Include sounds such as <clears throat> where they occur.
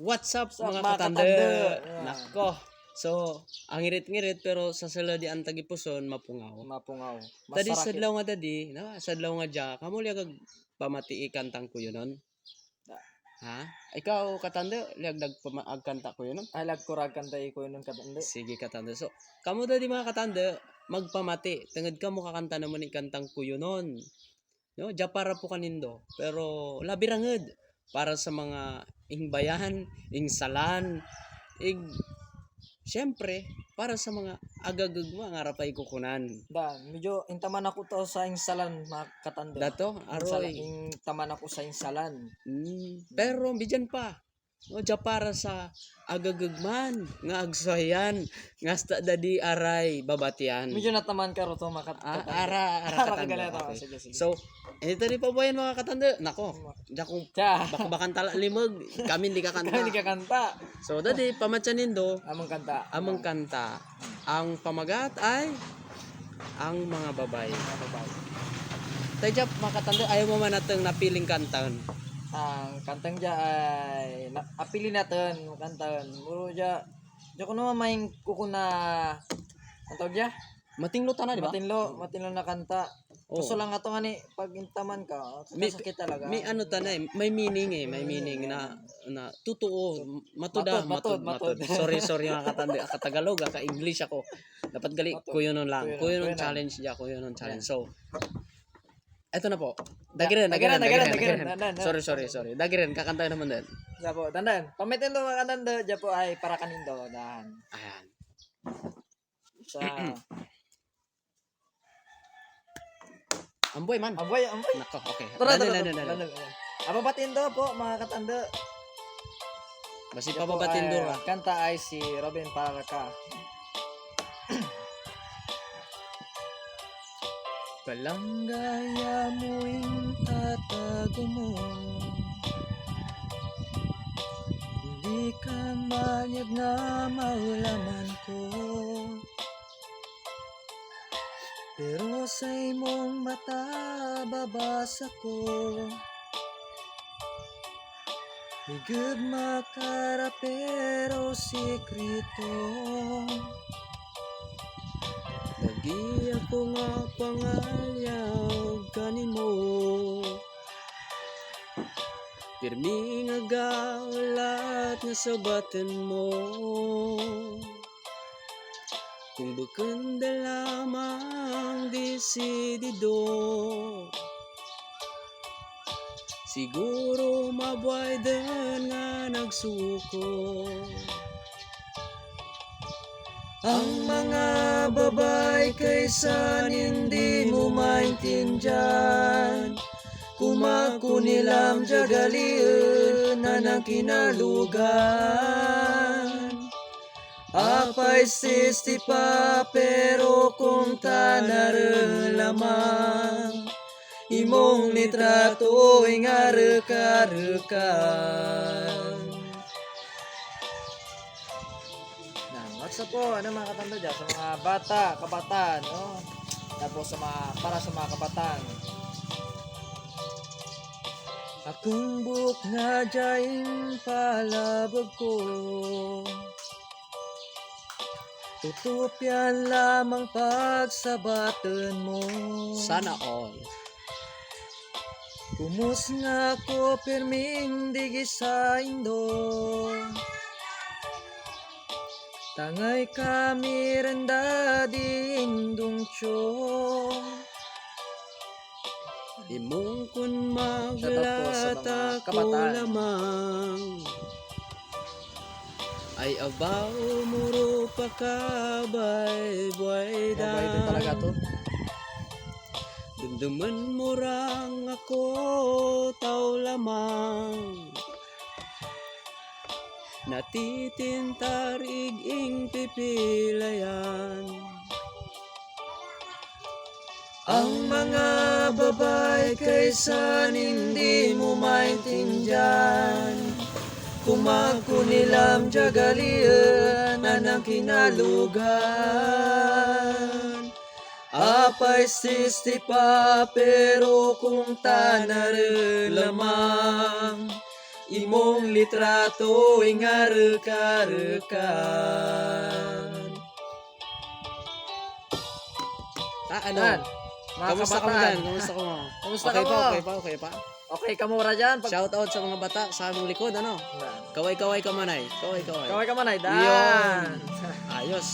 What's up up, mga katanda? Yeah. Nako. So, ang ngirit-ngirit pero sa sala di ang tagipuson mapungaw. Mapungaw. Tadi sadlaw nga dadi, na sadlaw nga ja, kamo liag kag pamati kantang ko yun Ha? Ikaw katanda liag nagpamaag kanta ko yun Ay, lagkurag kanta ko yun katanda. Sige katanda. So, kamo dadi mga katanda, magpamati. Tungod ka mo kakanta naman ni kantang kuyo nun. No, ja para po kanindo. Pero labiranged para sa mga ingbayan, ingsalan, ing Siyempre, para sa mga agagag mo, ang arapay kukunan. Da, medyo intaman ako to sa insalan mga katanda. Dato, aroy. Intaman ako sa insalan. Mm, pero, bidyan pa. No, ja para sa agagagman, nga agsoyan, nga sta dadi aray babatian. Medyo nataman ka ro to mga kat- Ah, ara, ara <laughs> katanda. Okay. Sige, sige. So, ito rin pa ba yan mga katanda? Nako, ja kung bakbakan tala limag, kami hindi kakanta. kami ka kanta. So, dadi, pamatyanin do, Among kanta. among kanta. Ang pamagat ay ang mga babay. Tayo Jap, mga katanda, ayaw mo man natin napiling kantan. Ang kantang dya ay na, apili natin kantan. Puro dya dya ko naman may kukuna ang tawag dya? Matinglo ta na, di ba? Matinlo, matinlo na kanta. Oo. Gusto lang ato nga ni pag intaman ka, May- sakit talaga. May ano ta na eh, may meaning eh, may meaning na na totoo, matuda, Matod, matod, matod, matod. <laughs> Sorry, sorry mga katanda, katagalog, ka English ako. Dapat gali kuyo nun lang. Kuyo nun, challenge ja, kuyo nun challenge. So, eto na po. Dagiren. Dan, dan, dan. Sorry, sorry, sorry. Dagiren, kakanta naman din. Dya po, dandan. Pamitin do mga kantanda, dya po ay para kanindo. Dan. Ayan. Sa, <clears throat> Amboy man. amboy, amboy. Nako, okay. Tara, tara, tara. Ababatin do po, mga katanda. Basi pababatin do ra. Kanta ay si Robin Paraka. Palanggaya mo'y tatago mo Hindi ka manyag na maulaman ko. Pero sa imong mata babasa ko. Higud makara pero sikrito Lagi ako nga pangalyaw kanimo Pirmi nga gawlat nga sabatan mo. Kung bakanda lamang desidido Siguro mabuhay din nga nagsuko Ang mga babay kaysa hindi mo maintindihan. Kumako nilang jagalian na ng Apay sisti pa pero kung tanare lamang Imong litrato ingareka-rekan Up po? Ano mga katanda dyan? Sa mga bata, kabataan, no? Tapos sa mga, para sa mga kabataan. Akong buhok nga dyan palabag ko Tutupyan lamang pagsabatan mo Sana all Kumus nga ko pirming digi sa indo Tangay kami renda di indong tiyo Imong kun Shout out po sa maglat mga ako kabataan. lamang Ay abaw muro pa ka bay buhay Mabay din talaga to. Dumduman mo rang ako tao lamang Natitintar iging pipilayan. Ang mga babay kaysa hindi mo maintindihan. Kumako nilam jagalian na ng kinalugan. Apay sisti pa pero kung tanare lamang imong litrato ingareka-rekan. Ah, ano? Yan. Mga Kamusta ka kabataan. dyan? Kamusta ka mo? Kamusta okay ka pa, mo? okay pa, okay pa. Okay ka mura dyan? Pag... Shout out sa mga bata sa among likod, ano? Kaway-kaway ka manay. Kaway-kaway. Kaway ka man ay. Yun. Ayos.